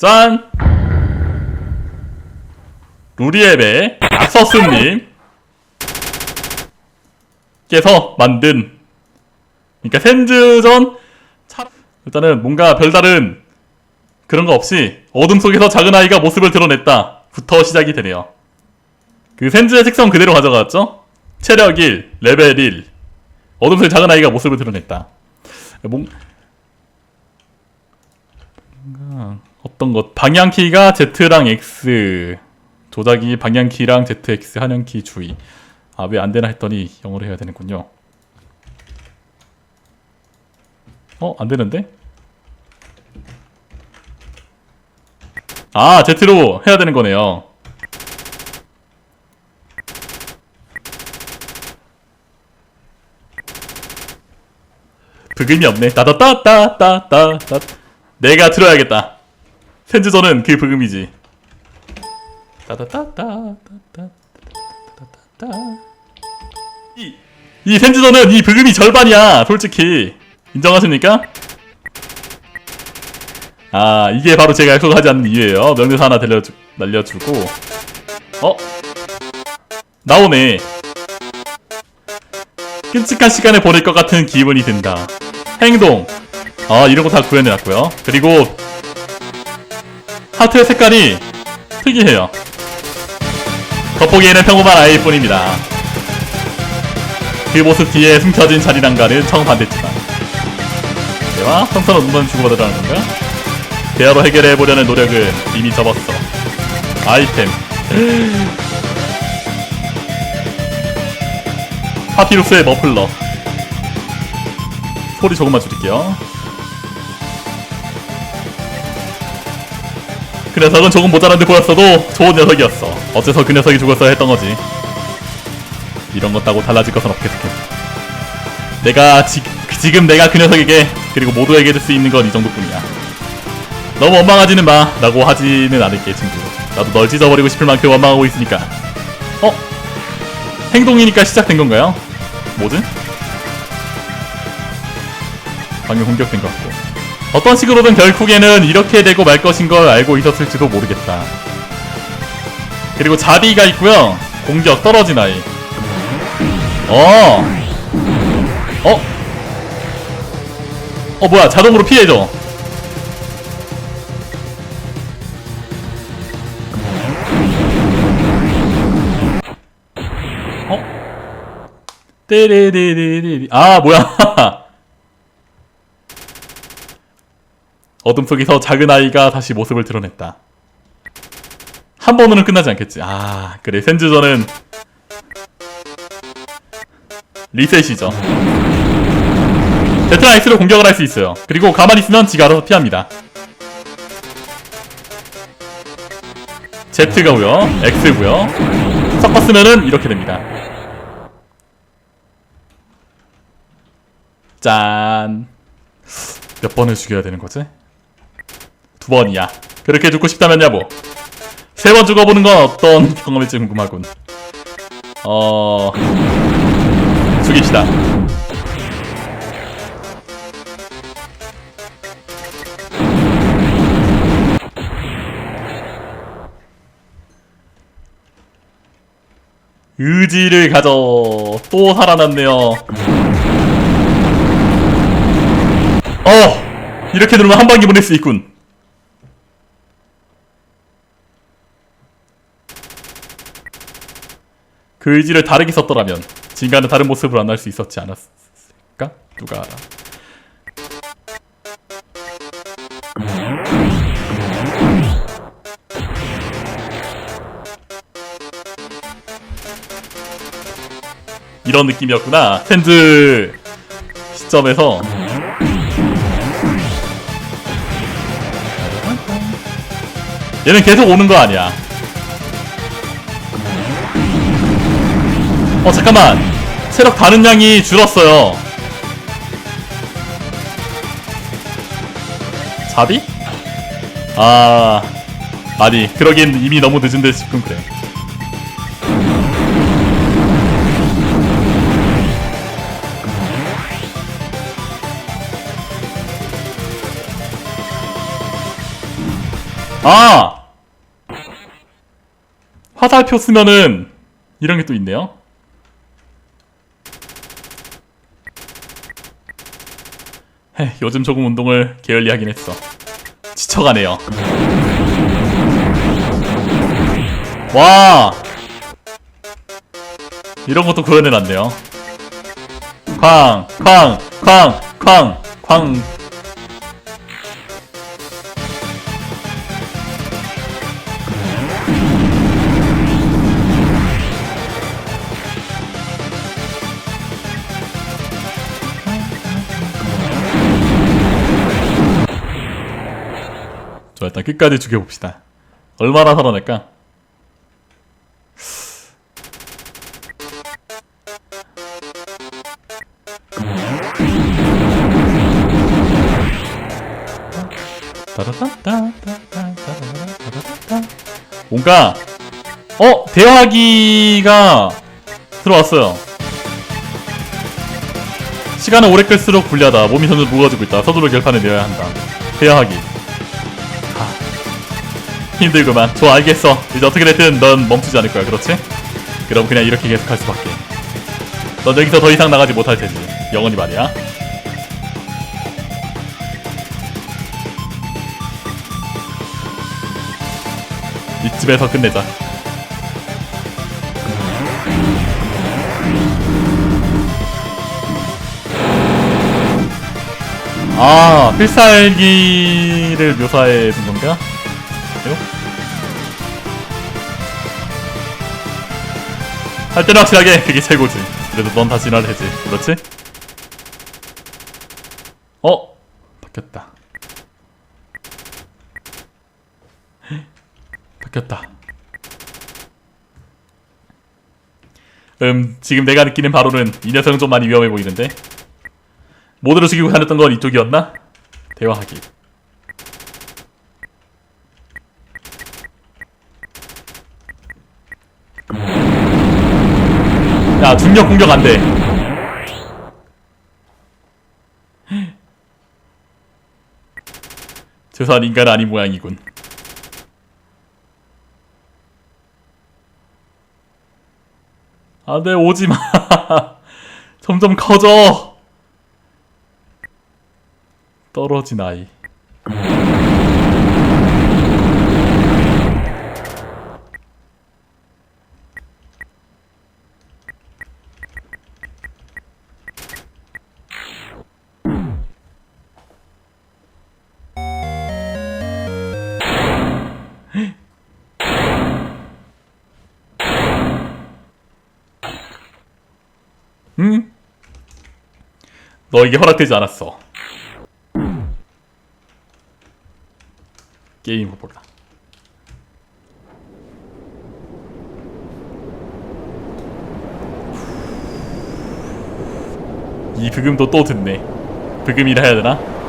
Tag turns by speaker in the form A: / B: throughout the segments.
A: 짠! 루리앱의 악서스님. 께서 만든. 그러니까 샌즈전 차- 일단은 뭔가 별다른 그런 거 없이 어둠 속에서 작은 아이가 모습을 드러냈다. 부터 시작이 되네요. 그 샌즈의 특성 그대로 가져갔죠? 체력 1, 레벨 1 어둠 속에 작은 아이가 모습을 드러냈다. 뭔 뭔가 어떤 것? 방향키가 Z랑 X. 조작이 방향키랑 ZX 한영키 주의. 아 왜 안되나 했더니 영어로 해야 되는군요. 어 안되는데? 아 Z로 해야 되는 거네요. 브금이 없네. 따다따따따따따. 내가 들어야겠다 샌즈전은 그 브금이지. 이, 이 샌즈전은 이 브금이 절반이야 솔직히. 인정하십니까? 아 이게 바로 제가 약속하지 않는 이유예요. 명대사 하나 들려주, 날려주고. 어? 나오네. 끔찍한 시간을 보낼 것 같은 기분이 든다. 행동. 아 이런 거 다 구현해놨고요. 그리고 하트의 색깔이 특이해요. 겉보기에는 평범한 아이일 뿐입니다. 그 모습 뒤에 숨겨진 잔인함과는 정반대지만. 대화? 성선은 눈만 주고받으라는 건가? 대화로 해결해보려는 노력은 이미 접었어. 아이템. 파피루스의 머플러. 소리 조금만 줄일게요 그 녀석은 조금 모자란 듯 보였어도 좋은 녀석이었어. 어째서 그 녀석이 죽었어야 했던 거지? 이런 것 따고 달라질 것은 없겠어. 내가 지, 지금 내가 그 녀석에게 그리고 모두에게 줄 수 있는 건 이 정도뿐이야. 너무 원망하지는 마. 라고 하지는 않을게 친구. 나도 널 찢어버리고 싶을 만큼 원망하고 있으니까. 어? 행동이니까 시작된 건가요? 뭐지? 방금 공격된 것 같고 어떤 식으로든 결국에는 이렇게 되고 말 것인 걸 알고 있었을지도 모르겠다. 그리고 자비가 있고요. 공격 떨어진 아이. 어. 어? 어 뭐야. 자동으로 피해줘. 어? 떼레레레레 아 뭐야 어둠 속에서 작은 아이가 다시 모습을 드러냈다 한 번으로는 끝나지 않겠지 아 그래 샌즈전은 리셋이죠. X로 공격을 할 수 있어요. 그리고 가만히 있으면 지가 알아서 피합니다. Z가고요, X고요. 섞었으면은 이렇게 됩니다. 짠. 몇 번을 죽여야 되는 거지? 두 번이야. 그렇게 죽고 싶다면 야보. 세 번 죽어보는 건 어떤 경험일지 궁금하군. 어... 죽입시다. 의지를 가져 또 살아났네요. 어 이렇게 누르면 한 방에 보낼 수 있군. 그 의지를 다르게 썼더라면 진가는 다른 모습으로 만날 수 있었지 않았을까? 누가 알아? 이런 느낌이었구나. 샌즈 시점에서 얘는 계속 오는 거 아니야. 어 잠깐만 체력 다른 양이 줄었어요 자비? 아 아니 그러긴 이미 너무 늦은데 싶군 그래 아! 화살표 쓰면은 이런 게 또 있네요. 요즘 조금 운동을 게을리 하긴 했어. 지쳐가네요. 와! 이런 것도 구현해놨네요. 쾅, 쾅, 쾅, 쾅, 쾅. 일단 끝까지 죽여봅시다. 얼마나 살아날까? 뭔가 어! 대화기가 들어왔어요. 시간을 오래 끌수록 불리하다. 몸이 점점 무거워지고 있다. 서두르 결판을 내어야 한다. 대화하기. 아, 힘들구만. 좋아 알겠어. 이제 어떻게 됐든 넌 멈추지 않을 거야. 그렇지? 그럼 그냥 이렇게 계속할 수밖에. 넌 여기서 더 이상 나가지 못할 테지. 영원히 말이야. 이쯤에서 끝내자. 아, 필살기를 묘사해 둔 건가? 이거? 할 때는 확실하게 그게 최고지. 그래도 넌 다시 날 해지. 그렇지? 어? 바뀌었다. 바뀌었다. 음, 지금 내가 느끼는 바로는 이 녀석은 좀 많이 위험해 보이는데? 모두를 죽이고 가렸던 건 이쪽이었나? 대화하기. 야, 중력 공격 안 돼. 최소한 인간은 아닌 모양이군. 안 돼, 오지 마. 점점 커져. 떨어진 아이. 응? 너에게 허락되지 않았어. 게임 후보다. 이 브금도 또 듣네. 브금이라 해야 되나?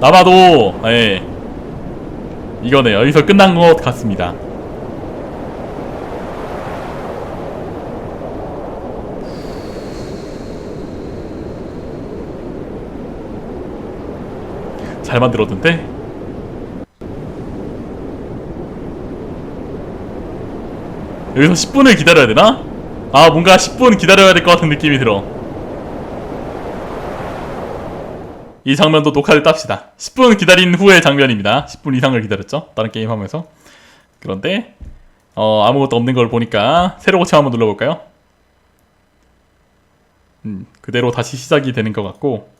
A: 나봐도 예. 이거네 여기서 끝난 것 같습니다. 잘 만들었는데? 여기서 10분을 기다려야 되나? 아 뭔가 10분 기다려야 될 것 같은 느낌이 들어 이 장면도 녹화를 땁시다. 10분 기다린 후의 장면입니다. 10분 이상을 기다렸죠? 다른 게임 하면서. 그런데, 어, 아무것도 없는 걸 보니까, 새로 고침 한번 눌러볼까요? 음, 그대로 다시 시작이 되는 것 같고,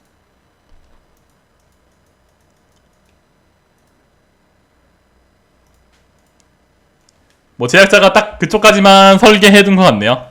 A: 뭐, 제작자가 딱 그쪽까지만 설계해 둔 것 같네요.